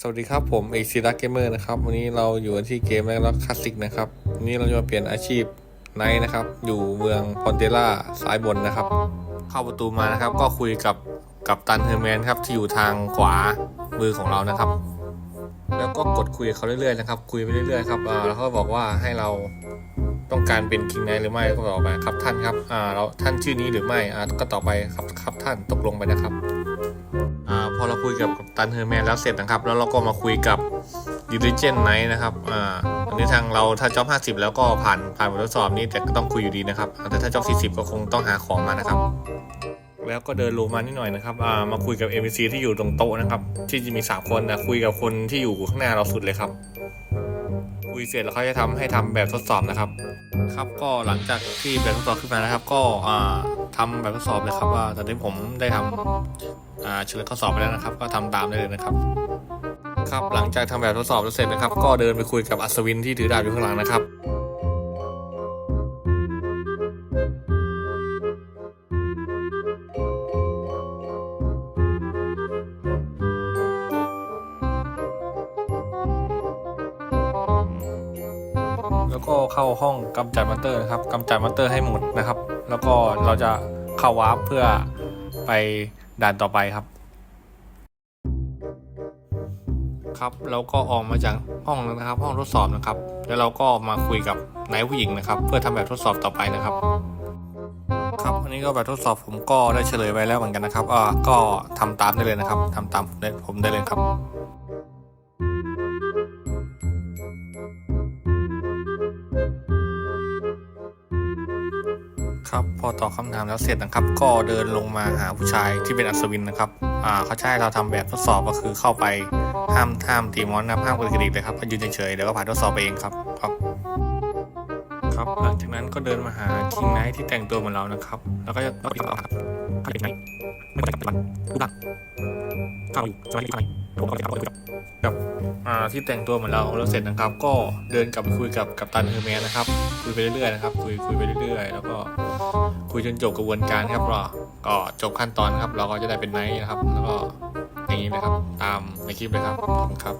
สวัสดีครับผมเอกศิรักเกมเมอร์นะครับวันนี้เราอยู่กันที่เกมแม็กล็อกคลาสสิกนะครับวันนี้เราจะมาเปลี่ยนอาชีพไนท์นะครับ อยู่เมืองพอนเตล่าซ้ายบนนะครับ เข้าประตูมานะครับ ก็คุยกับกับตันเฮอร์แมนครับที่อยู่ทางขวามือของเรานะครับ แล้วก็กดคุยกับเขาเรื่อยๆนะครับ คุยไปเรื่อยๆครับอ่าแล้วเขาบอกว่าให้เราต้องการเป็นคิงไนท์หรือไม่ก็ตอบไปครับท่านครับอ่าเราท่านชื่อนี้หรือไม่อ่าก็ต่อไปครับครับท่านตกลงไปนะครับ พอเราคุยกับกัปตันเฮอร์แมนแล้วเสร็จนะครับ แล้วเราก็มาคุยกับดิลิเจนไนท์นะครับอ่าอันนี้ทางเราถ้าจ็อบ50แล้วก็ผ่านผ่านบททดสอบนี้แต่ก็ต้องคุยอยู่ดีนะครับอ่าแต่ถ้าจ็อบ40ก็คงต้องหาของมานะครับ แล้วก็เดินลงมานิดหน่อยนะครับอ่ามาคุยกับ NPC ที่อยู่ตรงโต๊ะนะครับ ที่จะมีสามคนนะคุยกับคนที่อยู่ข้างหน้าเราสุดเลยครับ คุยเสร็จแล้วเขาจะทำให้ทำแบบทดสอบนะครับ ครับก็หลังจากที่แบบทดสอบขึ้นมานะครับ ก็ทำทำแบบทดสอบเลยครับว่าตอนนี้ผมได้ทำอ่าเฉลยข้อสอบไปแล้วนะครับ ก็ทำตามได้เลยนะครับ ครับหลังจากทำแบบทดสอบเสร็จนะครับ ก็เดินไปคุยกับอัศวินที่ถือดาบอยู่ข้างหลังนะครับ แล้วก็เข้าห้องกำจัดมอนเตอร์นะครับกำจัดมอนเตอร์ให้หมดนะครับ แล้วก็เราจะเข้าวาร์ปเพื่อไปด่านต่อไปครับ ครับแล้วก็ออกมาจากห้องนะครับ ห้องทดสอบนะครับ แล้วเราก็มาคุยกับนายผู้หญิงนะครับ เพื่อทำแบบทดสอบต่อไปนะครับ ครับอันนี้ก็แบบทดสอบผมก็ได้เฉลยไว้แล้วเหมือนกันนะครับอ่าก็ทำตามได้เลยนะครับทำตามผมได้ผมได้เลยครับ ครับพอตอบคำถามแล้วเสร็จนะครับ ก็เดินลงมาหาผู้ชายที่เป็นอัศวินนะครับอ่าเขาจะให้เราทำแบบทดสอบก็คือเข้าไปห้ามห้ามตีมอนนะห้ามกระดิกเลยครับยืนเฉยๆเดี๋ยวก็ผ่านทดสอบไปเองครับครับครับหลังจากนั้นก็เดินมาหาคิงไนท์ที่แต่งตัวเหมือนเรานะครับ แล้วก็จะต้องไปเอครับข้าเป็นไงไม่ต้องปัจจุบันรู้ดักข้าวอยู่สวัสดีครั บผมก็จะเอาไปกับกับอ่าที่แต่งตัวเหมือนเราแล้วเสร็จนะครับ ก็เดินกลับไปคุยกับกัปตันเฮอร์แมนนะครับ คุยไปเรื่อยๆนะครับ คุยคุยไปเรื่อยๆ แล้วก็คุยจนจบกระบวนการครับก็ก็จบขั้นตอนครับ เราก็จะได้เป็นไนท์นะครับ แล้วก็อย่างนี้เลยครับ ตามในคลิปเลยครับขอบคุณครับ